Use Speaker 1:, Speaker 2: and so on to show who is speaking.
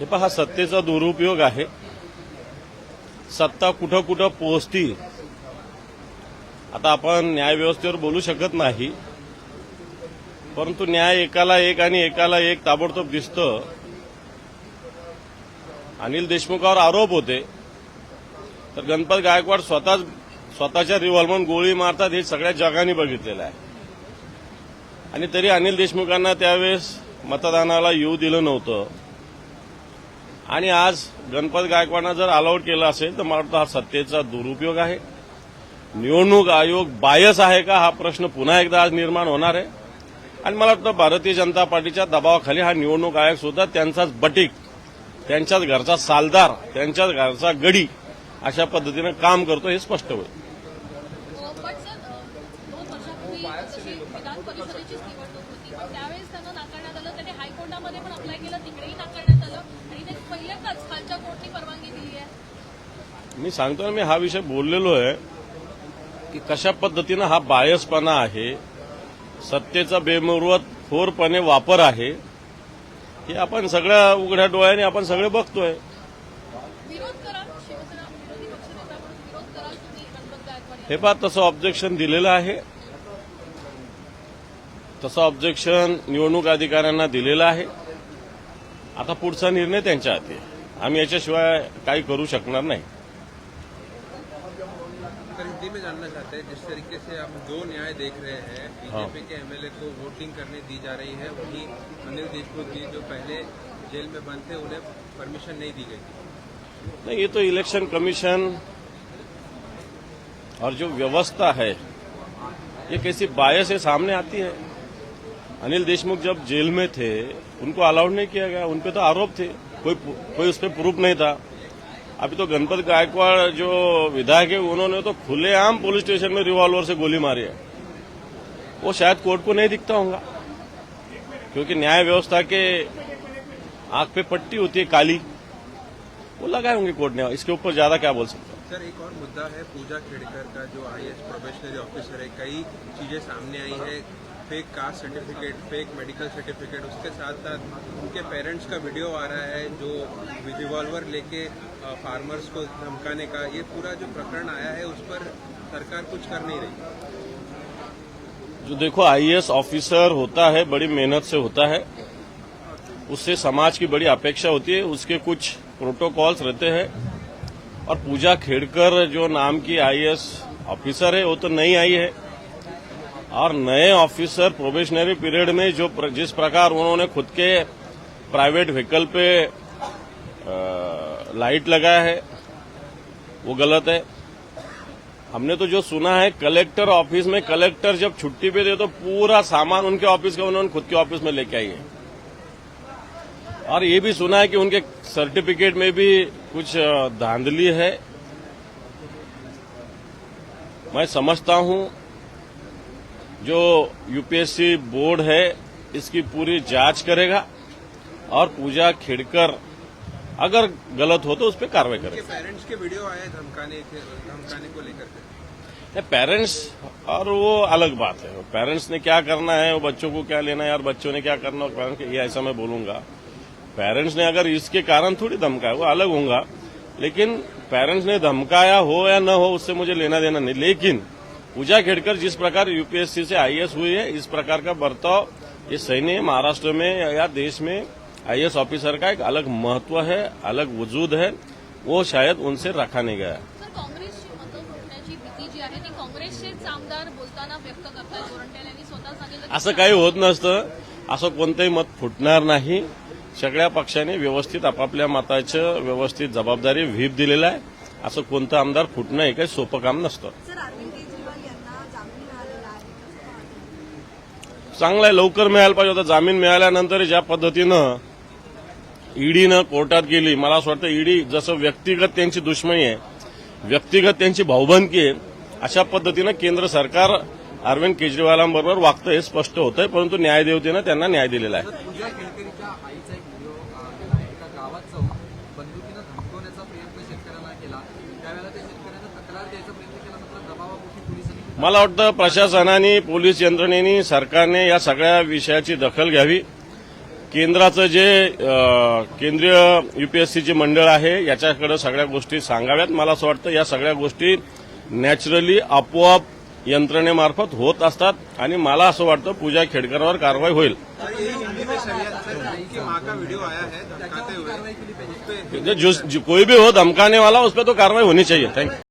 Speaker 1: हे पहा सत्तेचा दुरुपयोग आहे. सत्ता कुठं कुठं पोहोचती आता आपण न्यायव्यवस्थेवर बोलू शकत नाही. परंतु न्याय एकाला एक आणि एकाला एक ताबडतोब दिसतं. अनिल देशमुखावर आरोप होते. तर गणपत गायकवाड स्वतःच स्वतःच्या रिव्हॉल्वर गोळी मारतात हे सगळ्या जगाने बघितलेलं आहे. आणि तरी अनिल देशमुखांना त्यावेळेस मतदानाला येऊ दिलं नव्हतं. आणि आज गणपत गायकवाडनं जर अलाउड केलं असेल तर मला वाटतं हा सत्तेचा दुरुपयोग आहे. निवडणूक आयोग बायस आहे का? हा प्रश्न पुन्हा एकदा आज निर्माण होणार आहे. आणि मला वाटतं भारतीय जनता पार्टीच्या दबावाखाली हा निवडणूक आयोग सुद्धा त्यांचाच बटीक त्यांच्याच घरचा सालदार त्यांच्याच घरचा गडी अशा पद्धतीनं काम करतो हे स्पष्ट होईल.
Speaker 2: विधान परिषदेचीच निवडणूक होती त्यावेळेस त्यांना नाकारण्यात आलं त्यांनी हायकोर्टामध्ये पण अप्लाय केलं
Speaker 1: मी सांगतो ना मी हा विषय बोललेलो आहे की कशा पद्धतीनं हा बायसपणा आहे सत्तेचा बेमुरवत खोरपणे वापर आहे हे आपण सगळ्या उघड्या डोळ्याने आपण सगळे बघतोय? हे पहा तसं ऑब्जेक्शन दिलेलं आहे तसं ऑब्जेक्शन निवडणूक अधिकाऱ्यांना दिलेलं आहे आता पुढचा निर्णय त्यांच्या हाती आहे. आम्ही याच्याशिवाय काही करू शकणार नाही
Speaker 3: सर में जानना चाहते हैं जिस तरीके से आप दो न्याय देख रहे हैं बीजेपी के एमएलए को वोटिंग करने दी जा रही है वहीं अनिल देशमुख जी जो पहले जेल में बंद थे उन्हें परमिशन नहीं दी गई
Speaker 1: नहीं ये तो इलेक्शन कमीशन और जो व्यवस्था है ये कैसी बायस से सामने आती है? अनिल देशमुख जब जेल में थे उनको अलाउड नहीं किया गया उन पे तो आरोप थे कोई कोई उस पर प्रूफ नहीं था। अभी तो गणपत गायकवाड़ जो विधायक है, उन्होंने तो खुलेआम पुलिस स्टेशन में रिवॉल्वर से गोली मारी है। वो शायद कोर्ट को नहीं दिखता होगा, क्योंकि न्याय व्यवस्था के आँख पे पट्टी होती है काली। वो लगाए होंगे कोर्ट ने, इसके ऊपर ज़्यादा क्या बोल सकते हैं?
Speaker 3: सर, एक और मुद्दा है, पूजा खेड़कर का जो आईएएस प्रोबेशनरी ऑफिसर है, कई चीज़ें सामने आई है। Fake caste certificate fake medical certificate उसके साथ साथ उनके पेरेंट्स का वीडियो आ रहा है जो रिवॉल्वर लेके फार्मर्स को धमकाने का, ये पूरा जो प्रकरण आया है उस पर सरकार कुछ कर नहीं रही।
Speaker 1: जो देखो आईएएस ऑफिसर होता है, बड़ी मेहनत से होता है। उससे समाज की बड़ी अपेक्षा होती है, उसके कुछ प्रोटोकॉल्स रहते हैं। और पूजा खेड़कर जो नाम की आईएएस ऑफिसर है, वो तो नहीं आई है। और नए ऑफिसर प्रोबेशनरी पीरियड में जो प्र, जिस प्रकार उन्होंने खुद के प्राइवेट व्हीकल पे अ, लाइट लगाया है वो गलत है। हमने तो जो सुना है कलेक्टर ऑफ़िस में कलेक्टर जब छुट्टी पे थे तो पूरा सामान उनके ऑफ़िस का उन्होंने खुद के ऑफ़िस में लेके आई है। और ये भी सुना है कि उनके सर्टिफिकेट में भी कुछ धांधली है। मैं समझता हूँ जो यूपीएससी बोर्ड है इसकी पूरी जाँच करेगा और पूजा खेड़कर अगर गलत हो तो उस पर कार्रवाई करेगा।
Speaker 3: पेरेंट्स के वीडियो आए धमकाने के धमकाने को लेकर
Speaker 1: पेरेंट्स और वो अलग बात है। पेरेंट्स ने क्या करना है वो बच्चों को क्या लेना है और बच्चों ने क्या करना है पेरेंट्स ये ऐसा मैं बोलूँगा। पेरेंट्स ने अगर इसके कारण थोड़ी धमकाया वो अलग होगा लेकिन पेरेंट्स ने धमकाया हो या न हो उससे मुझे लेना देना नहीं। लेकिन पूजा खेड़कर जिस प्रकार यूपीएससी से आईएएस हुई है इस प्रकार का बर्ताव ये सही नहीं है महाराष्ट्र में या देश में आईएएस ऑफिसर का एक अलग महत्त्व है अलग वजूद है वो शायद उनसे रखा नहीं गया। असं काही होत नसतं असं कोणतंही मत फुटणार नाही. सगळ्या पक्षाने व्यवस्थित आपापल्या मताचं व्यवस्थित जबाबदारी व्हीप दिलेला आहे. असं कोणतं आमदार फुटणं हे काही सोपं काम नसतं. चांगलं आहे लवकर मिळायला पाहिजे होता. जामीन मिळाल्यानंतर ज्या पद्धतीनं ईडीनं कोर्टात गेली मला असं वाटतं ईडी जसं व्यक्तिगत त्यांची दुश्मनी आहे व्यक्तिगत त्यांची भाऊबंदकी आहे अशा पद्धतीनं केंद्र सरकार अरविंद केजरीवालांबरोबर वागतं हे स्पष्ट होतंय परंतु न्यायदेवतेनं त्यांना न्याय दिलेला आहे.
Speaker 4: बंदुकीनं धमकवण्याचा प्रयत्न केला. त्यावेळेला त्या शेतकऱ्यानं तक्रार द्यायचा प्रयत्न केला मात्र दबावापोटी
Speaker 1: मला वाटतं प्रशासनाने पोलीस यंत्रणेने सरकारने या सगळ्या विषयाची दखल घ्यावी. केंद्राचं जे केंद्रीय युपीएससीची मंडळ आहे याच्याकडे सगळ्या गोष्टी सांगाव्यात. मला असं वाटतं या सगळ्या गोष्टी नॅचरली आपोआप यंत्रणेमार्फत होत असतात आणि मला असं वाटतं पूजा खेडकरांवर कारवाई होईल. जो, कोई भी हो धमकाने वाला उस पर तो कार्रवाई होनी चाहिए. Thank you